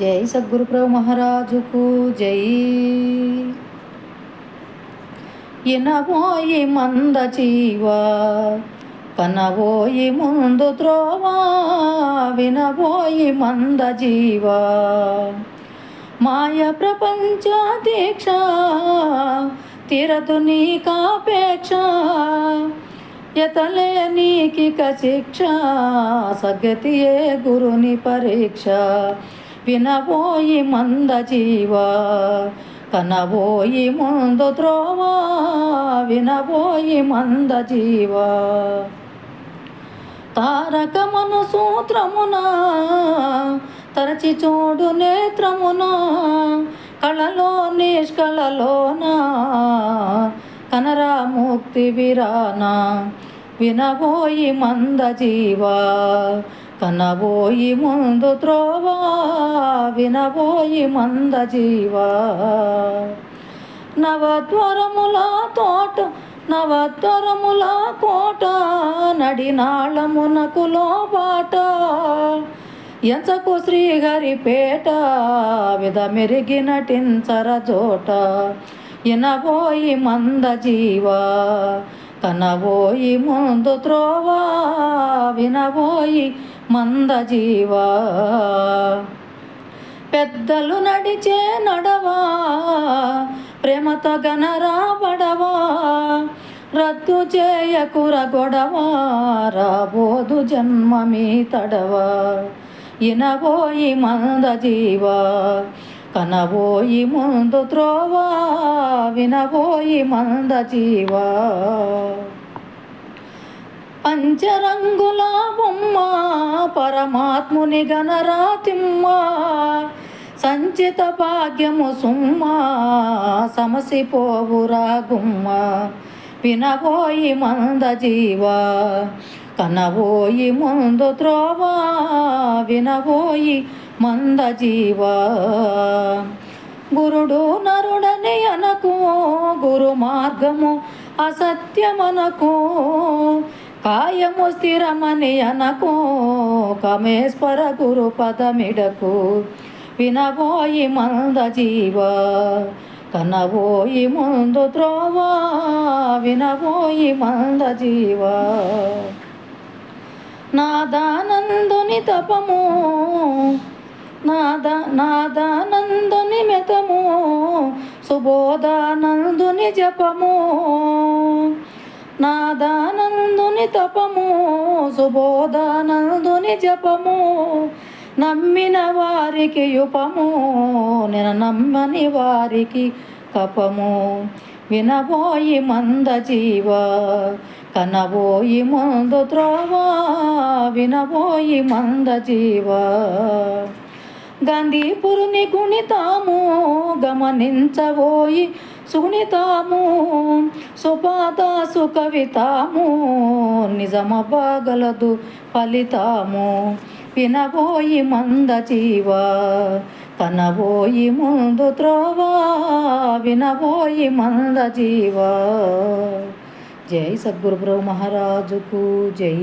జై సద్గురుప్రభు మహారాజుకు జై. ఇనబోయి మంద జీవా కనబోయి ముందు త్రోవా వినబోయి మంద జీవా. మాయ ప్రపంచ దీక్ష తీరదు నీకాపేక్ష ఎతలే నీకిక శిక్ష సగతియే గురుని పరీక్ష. వినబోయి మంద జీవా కనబోయి ముందు త్రోవా వినబోయి మంద జీవా. తారకమను సూత్రమున తరచి చూడు నేత్రమున కళలో నిష్కళలోన కనరా ముక్తి విరానా వినబోయి మంద జీవా. కనబోయి ముందు త్రోవా వినబోయి మంద జీవా. నవద్వరముల తోట నవద్వరముల కోట నడినాళమునకు లోబాట. ఎంచకు శ్రీహరిపేట విధ మెరిగి నటించర చోట ఇనబోయి మంద జీవా కనబోయి ముందు త్రోవా వినబోయి మందజీవా. పెద్దలు నడిచే నడవా ప్రేమతో గనరా పడవా రద్దు చేయకుర గొడవా రాబోదు జన్మ మీ తడవా. ఇనబోయి మందజీవా కనబోయి ముందు త్రోవా వినబోయి మందజీవా. పంచరంగుల బొమ్మ పరమాత్ముని గణరాతిమ్మ సంచిత భాగ్యము సుమ్మ సమసిపోవురా గుమ్మ. వినబోయి మంద జీవ కనబోయి ముందు త్రోవ వినబోయి మంద జీవ. గురుడు నరుడని అనకు గురు మార్గము అసత్యమనకు కాయము స్థిరమని అనకు కమేశ్వర గురు పదమిడకు. వినబోయి మంద జీవ కనబోయి ముందు త్రోవా వినబోయి మంద జీవ. నాదానందుని తపము నాద నాదానందుని మెతము సుబోధానందుని జపము. నాదానందుని తపము సుబోధానందుని జపము నమ్మిన వారికి యుపము నిన నమ్మని వారికి కపము. వినబోయి మంద జీవ కనబోయి ముందు త్రోవా వినబోయి మంద జీవ. గాంధీపురుని గుణితాము గమనించబోయి సునితాము సుపాదాసు కవితాము నిజమవ్వగలదు ఫలితాము. వినబోయి మంద జీవ కనబోయి ముందు త్రోవా వినబోయి మంద జీవ. జై సద్గురు బ్రహ్మ మహారాజుకు జై.